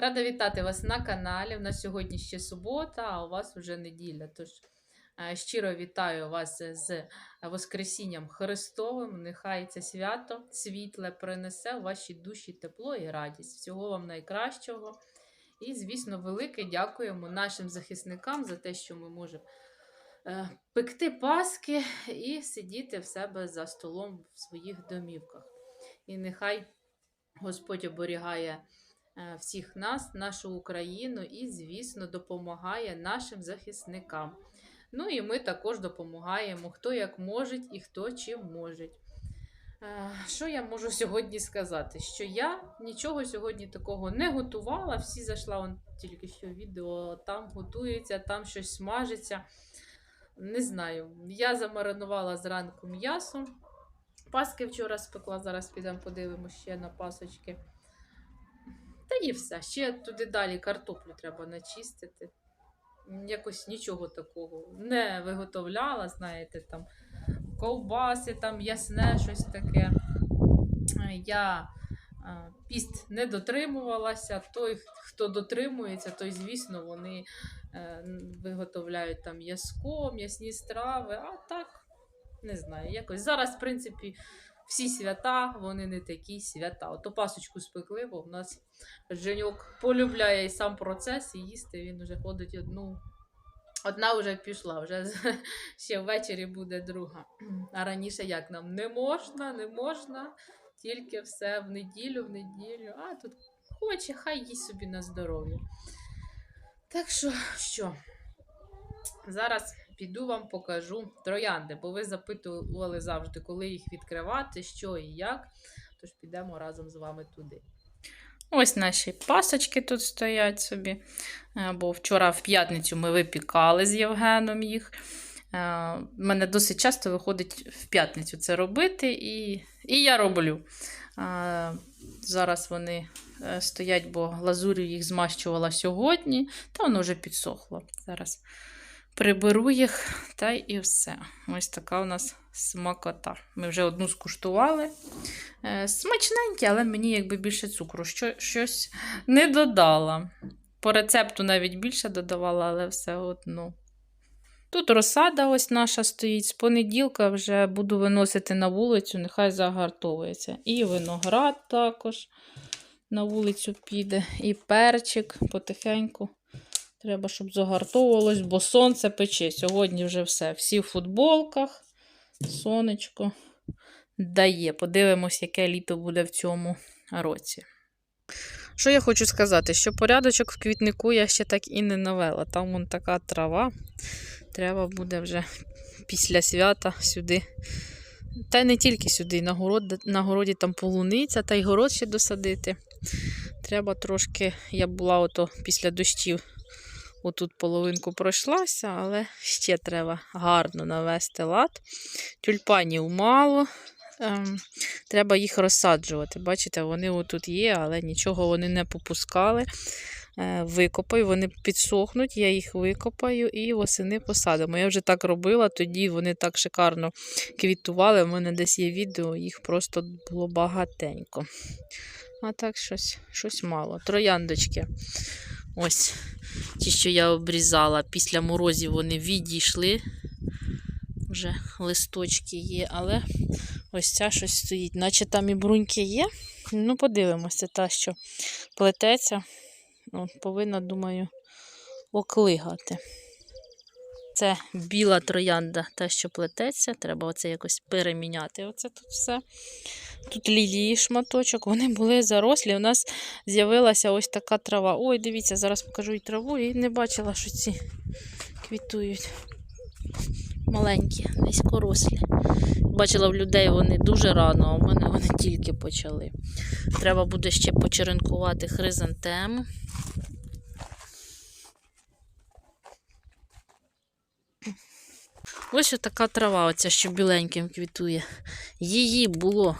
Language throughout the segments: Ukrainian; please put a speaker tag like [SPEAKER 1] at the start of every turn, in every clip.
[SPEAKER 1] Рада вітати вас на каналі. У нас сьогодні ще субота, а у вас вже неділя. Тож е, щиро вітаю вас з Воскресінням Христовим. Нехай це свято світле принесе у ваші душі тепло і радість. Всього вам найкращого. І, звісно, велике дякуємо нашим захисникам за те, що ми можемо е, пекти паски і сидіти в себе за столом в своїх домівках. І нехай Господь оберігає всіх нас, нашу Україну і, звісно, допомагає нашим захисникам. Ну і ми також допомагаємо, хто як може і хто чим може. Е, Що я можу сьогодні сказати? Що я нічого сьогодні такого не готувала. Всі зайшла он тільки що відео, там готується, там щось смажиться. Не знаю. Я замаринувала зранку м'ясо. Паски вчора спекла, зараз підемо подивимося ще на пасочки. І все. Ще туди далі картоплю треба начистити. Якось нічого такого не виготовляла, знаєте, там ковбаси, там ясне щось таке. Я піст не дотримувалася. Той, хто дотримується, той, звісно, вони е, виготовляють там м'язко, м'ясні страви, а так, не знаю, якось. Зараз, в принципі, всі свята, вони не такі свята. Ото пасочку спекли, бо в нас Женьок полюбляє і сам процес, і їсти він вже ходить одну. Одна вже пішла, вже ще ввечері буде друга. А раніше як нам? Не можна, не можна, тільки все в неділю, в неділю. А тут хоче, хай їсть собі на здоров'я. Так що, що? Зараз піду вам покажу троянди, бо ви запитували завжди, коли їх відкривати, що і як. Тож підемо разом з вами туди. Ось наші пасочки тут стоять собі. Е, Бо вчора в п'ятницю ми випікали з Євгеном їх. Е, У мене досить часто виходить в п'ятницю це робити, і, і я роблю. Е, Зараз вони е, стоять, бо глазурю їх змащувала сьогодні, та воно вже підсохло. Зараз приберу їх та і все. Ось така у нас смакота. Ми вже одну скуштували. Е, Смачненькі, але мені якби більше цукру. Що, щось не додала. По рецепту навіть більше додавала, але все одно. Тут розсада ось наша стоїть. З понеділка вже буду виносити на вулицю, нехай загартовується. І виноград також на вулицю піде, і перчик потихеньку. Треба, щоб загартовувалось, бо сонце пече. Сьогодні вже все. Всі в футболках. Сонечко дає. Подивимось, яке літо буде в цьому році. Що я хочу сказати, що порядочок в квітнику я ще так і не навела. Там вон така трава. Треба буде вже після свята сюди. Та й не тільки сюди, на, город, на городі там полуниця, та й город ще досадити. Треба трошки, я була ото після дощів, отут половинку пройшлася, але ще треба гарно навести лад. Тюльпанів мало. Ем, треба їх розсаджувати. Бачите, вони отут є, але нічого вони не попускали. Е, викопаю, вони підсохнуть, я їх викопаю і восени посадимо. Я вже так робила, тоді вони так шикарно квітували. У мене десь є відео, їх просто було багатенько. А так щось, щось мало. Трояндочки. Ось ті, що я обрізала. Після морозів вони відійшли. Вже листочки є, але ось ця щось стоїть. Наче там і бруньки є. Ну, подивимося, та, що плететься. От, повинна, думаю, оклигати. Це біла троянда, та, що плететься. Треба оце якось переміняти. Оце тут все. Тут лілії шматочок. Вони були зарослі. У нас з'явилася ось така трава. Ой, дивіться, зараз покажу і траву, і не бачила, що ці квітують. Маленькі, низькорослі. Бачила в людей вони дуже рано, а в мене вони тільки почали. Треба буде ще почеренкувати хризантему. Ось така трава, оця, що біленьким квітує. Її було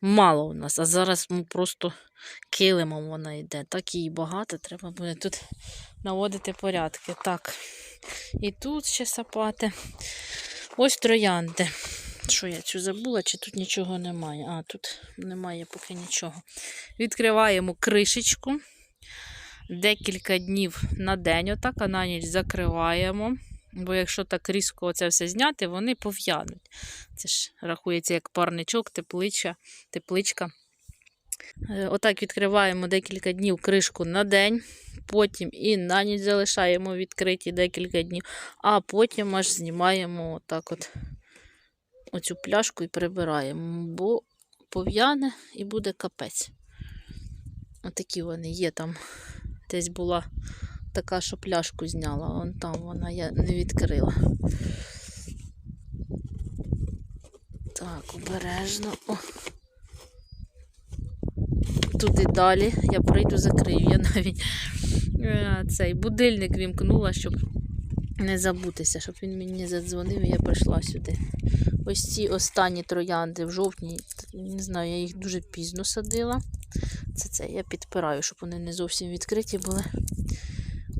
[SPEAKER 1] мало у нас, а зараз ну, просто килимом вона йде. Так її багато, треба буде тут наводити порядки. Так, і тут ще сапати. Ось троянди. Що я цю забула, чи тут нічого немає? А, тут немає поки нічого. Відкриваємо кришечку. декілька днів на день, отак, а на ніч закриваємо. Бо якщо так різко це все зняти, вони пов'януть. Це ж рахується як парничок, теплича, тепличка. Е, Отак відкриваємо декілька днів кришку на день, потім і на ніч залишаємо відкриті декілька днів, а потім аж знімаємо отак от оцю пляшку і прибираємо, бо пов'яне і буде капець. Отакі вони є там. Десь була така, що пляшку зняла, вон там вона я не відкрила. Так, обережно. О. Туди далі. Я прийду, закрию. Я навіть е, цей будильник вімкнула, щоб не забутися, щоб він мені задзвонив і я прийшла сюди. Ось ці останні троянди в жовтні, не знаю, я їх дуже пізно садила. Це це я підпираю, щоб вони не зовсім відкриті були.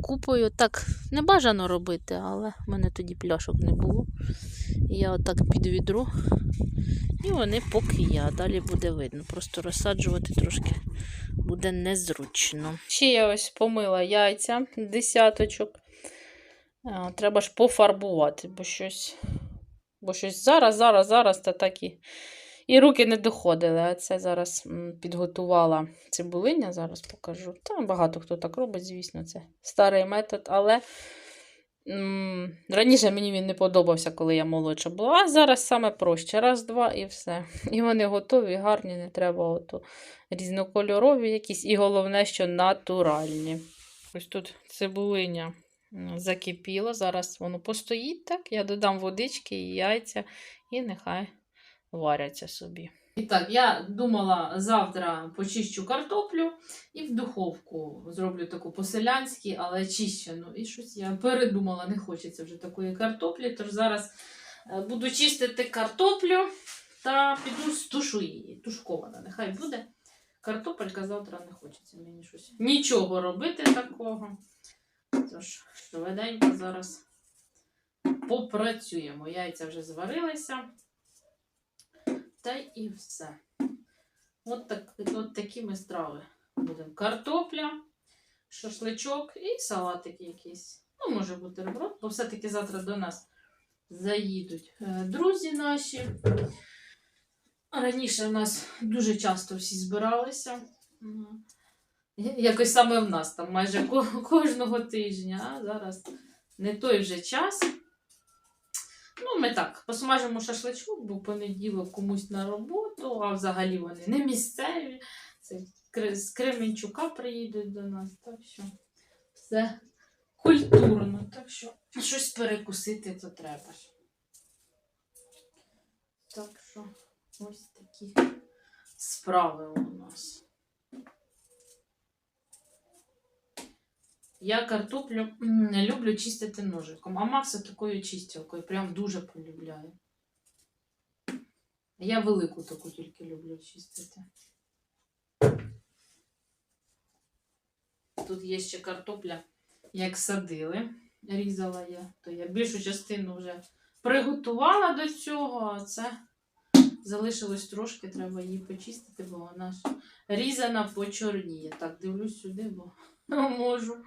[SPEAKER 1] Купою так не бажано робити, але в мене тоді пляшок не було. Я отак під відро. І вони поки я. Далі буде видно. Просто розсаджувати трошки буде незручно. Ще я ось помила яйця десяточок. Треба ж пофарбувати, бо щось. Бо щось зараз, зараз, зараз та так і, і руки не доходили. А це зараз підготувала цибулиня, зараз покажу. Та багато хто так робить, звісно, це старий метод, але раніше мені він не подобався, коли я молодша була. А зараз саме проще. Раз, два і все. І вони готові, гарні, не треба ото різнокольорові якісь, і головне, що натуральні. Ось тут цибулиня м, закипіла. Зараз воно постоїть так. Я додам водички і яйця, і нехай варяться собі. І так, я думала, завтра почищу картоплю і в духовку зроблю таку по-селянськи, але чищену. І щось я передумала, не хочеться вже такої картоплі. Тож зараз е, буду чистити картоплю та піду стушу її. Тушкована, нехай буде. Картопелька завтра не хочеться мені щось. Нічого робити такого. Тож, швиденько зараз попрацюємо. Яйця вже зварилися. Та і все. От, так, от такі ми страви будемо. Картопля, шашличок і салатик якийсь. Ну, може бутерброд, бо все-таки завтра до нас заїдуть е, друзі наші. Раніше в нас дуже часто всі збиралися. Якось саме в нас там майже кожного тижня, а зараз не той вже час. Ми так, посмажимо шашличок, бо понеділок комусь на роботу, а взагалі вони не місцеві. Це з Кременчука приїдуть до нас. Так що все культурно. Так що щось перекусити то треба. Так що ось такі справи у нас. Я картоплю не люблю чистити ножиком, а Макса такою чистілкою прям дуже полюбляє. Я велику таку тільки люблю чистити. Тут є ще картопля, як садили, різала я, то я більшу частину вже приготувала до цього, а це залишилось трошки, треба її почистити, бо вона ж різана почорніє. Так, дивлюсь сюди, бо можу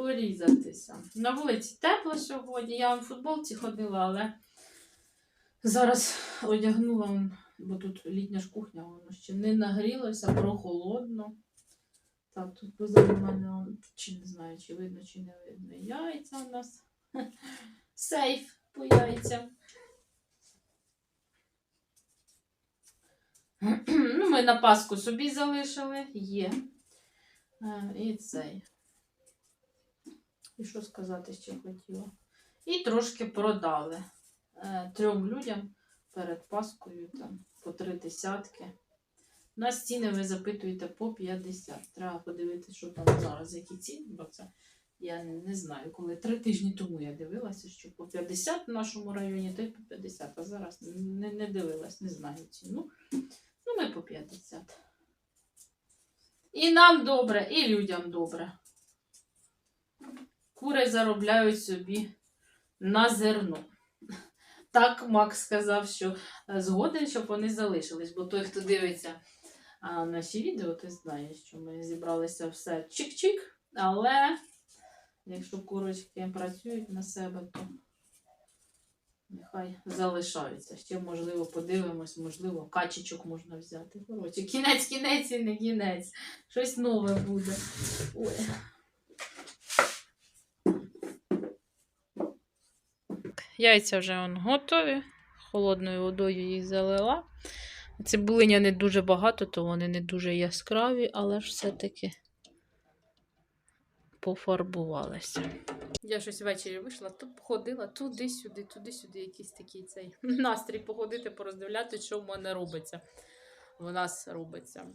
[SPEAKER 1] порізатися. На вулиці тепло сьогодні. Я в футболці ходила, але зараз одягнула, бо тут літня ж кухня, воно ще не нагрілося, прохолодно. Так, тут позаду мене, чи не знаю, чи видно, чи не видно. Яйця у нас. Сейф по яйцям. Ну, ми на Пасху собі залишили, є. Е, І цей. І що сказати ще хотіла? І трошки продали е, трьом людям перед Паскою там по три десятки. На ціни ви запитуєте по 50. Треба подивитися, що там зараз, які ціни, бо це я не знаю. Коли три тижні тому я дивилася, що по 50 в нашому районі, то й по 50, а зараз не, не дивилась, не знаю ціну. Ну, ми по 50. І нам добре, і людям добре. Кури заробляють собі на зерно. Так Макс сказав, що е, згоден, щоб вони залишились, бо той, хто дивиться наші відео, той знає, що ми зібралися все чик-чик, Але якщо курочки працюють на себе, то нехай залишаються. Ще, можливо, подивимось, можливо, качечок можна взяти. Коротше, кінець, кінець і не кінець. Щось нове буде. Ой. Яйця вже он готові. Холодною водою їх залила. Цибулиня не дуже багато, то вони не дуже яскраві, але ж все-таки пофарбувалися. Я щось ввечері вийшла, то ходила туди-сюди, туди-сюди, якийсь такий цей настрій походити, пороздивляти, що в мене робиться. В нас робиться.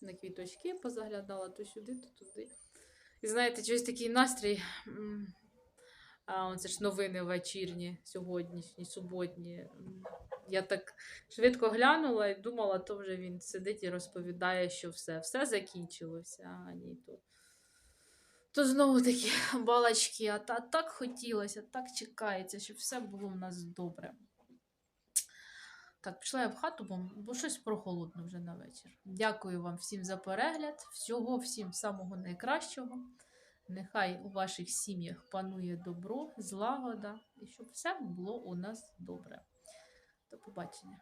[SPEAKER 1] На квіточки позаглядала то сюди, то туди. І знаєте, щось такий настрій. А, це ж новини вечірні, сьогоднішні, суботні. Я так швидко глянула і думала, то вже він сидить і розповідає, що все, все закінчилося. А ні, то, то знову такі балачки, а та так хотілося, так чекається, щоб все було в нас добре. Так, пішла я в хату, бо, бо щось прохолодно вже на вечір. Дякую вам всім за перегляд. Всього всім самого найкращого. Нехай у ваших сім'ях панує добро, злагода і щоб все було у нас добре. До побачення.